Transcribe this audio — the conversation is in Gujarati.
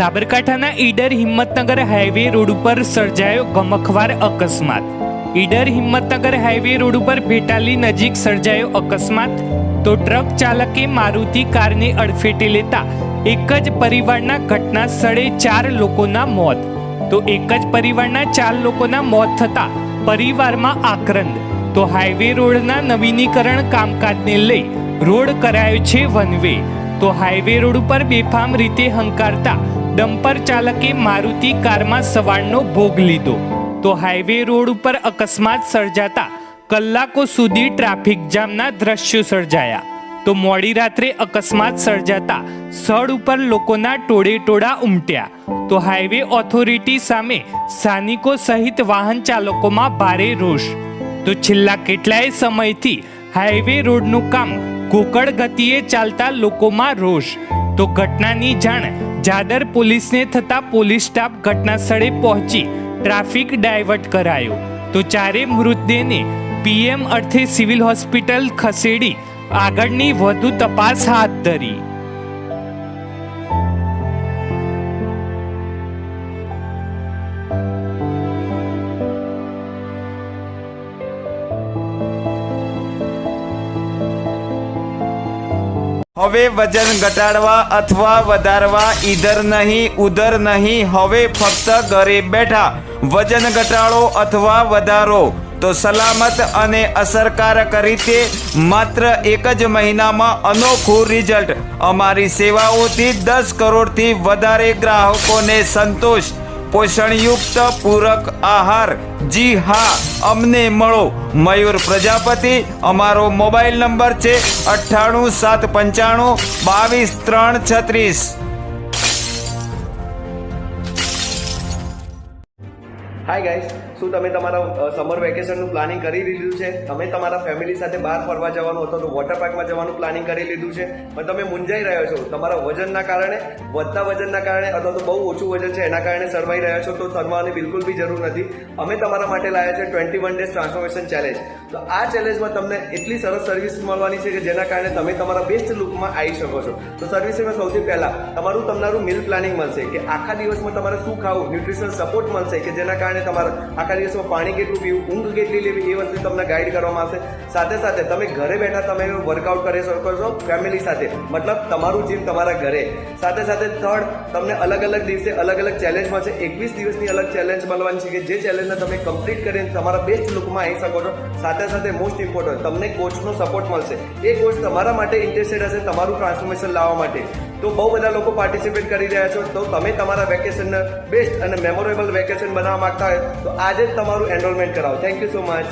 સાબરકાંઠાના ઈડર હિંમતનગર હાઈવે રોડ ઉપર સર્જાયો ગમખવાર અકસ્માત. ઈડર હિંમતનગર હાઈવે રોડ ઉપર ભેટાલી નજીક સર્જાયો અકસ્માત. તો ટ્રક ચાલકે મારુતિ કારને અડફેટે લેતા એક જ પરિવારના ઘટના સ્થળે ચાર લોકોના મોત. તો એક જ પરિવારના ચાર લોકોના મોત થતા પરિવારમાં આક્રંદ. તો હાઈવે રોડના નવીનીકરણ કામકાજને લઈ રોડ કરાયો છે વન વે તો હાઈવે રોડ ઉપર બેફામ રીતે હંકારતા ડમ્પર ચાલકે મારુતિ કારમાં સવારનો ભોગ લીધો. તો હાઈવે રોડ ઉપર અકસ્માત સર્જાતા કલાકો સુધી ટ્રાફિક જામના દ્રશ્યો સર્જાયા. તો મોડી રાત્રે અકસ્માત સર્જાતા સ્થળ ઉપર લોકોના ટોળે ટોળા ઉમટ્યા. તો હાઈવે ઓથોરિટી સામે સ્થાનિકો સહિત વાહન ચાલકોમાં ભારે રોષ. તો છેલ્લા કેટલાય સમયથી હાઈવે રોડનું કામ ગોકળ ગતિએ ચાલતા લોકોમાં રોષ. તો ઘટનાની જાણ જાદર પોલીસને થતા પોલીસ સ્ટાફ ઘટના સ્થળે પહોંચી ટ્રાફિક ડાયવર્ટ કરાયો. તો ચારે મૃતદેહને પીએમ અર્થે સિવિલ હોસ્પિટલ ખસેડી આગળની વધુ તપાસ હાથ ધરી. હવે વજન ઘટાડવા અથવા વધારવા, ઈધર નહીં, ઉધર નહીં, હવે ફક્ત ઘરે બેઠા વજન ઘટાડો અથવા વધારો. તો સલામત અને અસરકારક રીતે માત્ર એક જ મહિનામાં અનોખું રિઝલ્ટ. અમારી સેવાઓથી દસ કરોડથી વધારે ગ્રાહકોને સંતોષ. પોષણયુક્ત પૂરક આહાર. જી હા, અમને મળો. મયુર પ્રજાપતિ, અમારો મોબાઈલ નંબર છે અઠ્ઠાણું સાત પંચાણું બાવીસ ત્રણ છત્રીસ. હાય ગાઈસ શું તમે તમારા સમર વેકેશનનું પ્લાનિંગ કરી લીધું છે? તમે તમારા ફેમિલી સાથે બહાર ફરવા જવાનું અથવા તો વોટર પાર્કમાં જવાનું પ્લાનિંગ કરી લીધું છે. પણ તમે મૂંઝાઈ રહ્યા છો. તમારા વજનના કારણે, વધતા વજનના કારણે અથવા તો બહુ ઓછું વજન છે એના કારણે સર્વાઈ રહ્યા છો તો સરવાની બિલકુલ બી જરૂર નથી. અમે તમારા માટે લાવ્યા છે twenty one days transformation challenge તો આ ચેલેન્જમાં તમને એટલી સરસ સર્વિસ મળવાની છે કે જેના કારણે તમે તમારા બેસ્ટ લુકમાં આવી શકો છો. તો સર્વિસમાં સૌથી પહેલાં તમારું તમારું મિલ પ્લાનિંગ મળશે કે આખા દિવસમાં તમારે શું ખાવું ન્યુટ્રિશનલ સપોર્ટ મળશે કે જેના કારણે તમારે આખા દિવસમાં પાણી કેટલું પીવું, ઊંઘ કેટલી લેવી, એ વસ્તુ તમને ગાઈડ કરવામાં આવશે. સાથે સાથે તમે ઘરે બેઠા તમે વર્કઆઉટ કરી શકો છો ફેમિલી સાથે. મતલબ તમારું જીમ તમારા ઘરે. સાથે સાથે થર્ડ તમને અલગ અલગ દિવસે અલગ અલગ ચેલેન્જ મળશે. એકવીસ દિવસની અલગ ચેલેન્જ મળવાની છે કે જે ચેલેન્જને તમે કમ્પ્લીટ કરીને તમારા બેસ્ટ લુકમાં આવી શકો છો. સાથે સાથે મોસ્ટ ઇમ્પોર્ટન્ટ તમને કોચનો સપોર્ટ મળશે. એ કોચ તમારા માટે ઇન્ટરેસ્ટેડ હશે તમારું ટ્રાન્સફોર્મેશન લાવવા માટે. તો બહુ બધા લોકો પાર્ટિસિપેટ કરી રહ્યા છો. તો તમે તમારા વેકેશનને બેસ્ટ અને મેમોરેબલ વેકેશન બનાવવા માંગતા હોય, તો આજે જ તમારું એનરોલમેન્ટ કરાવો. Thank you so much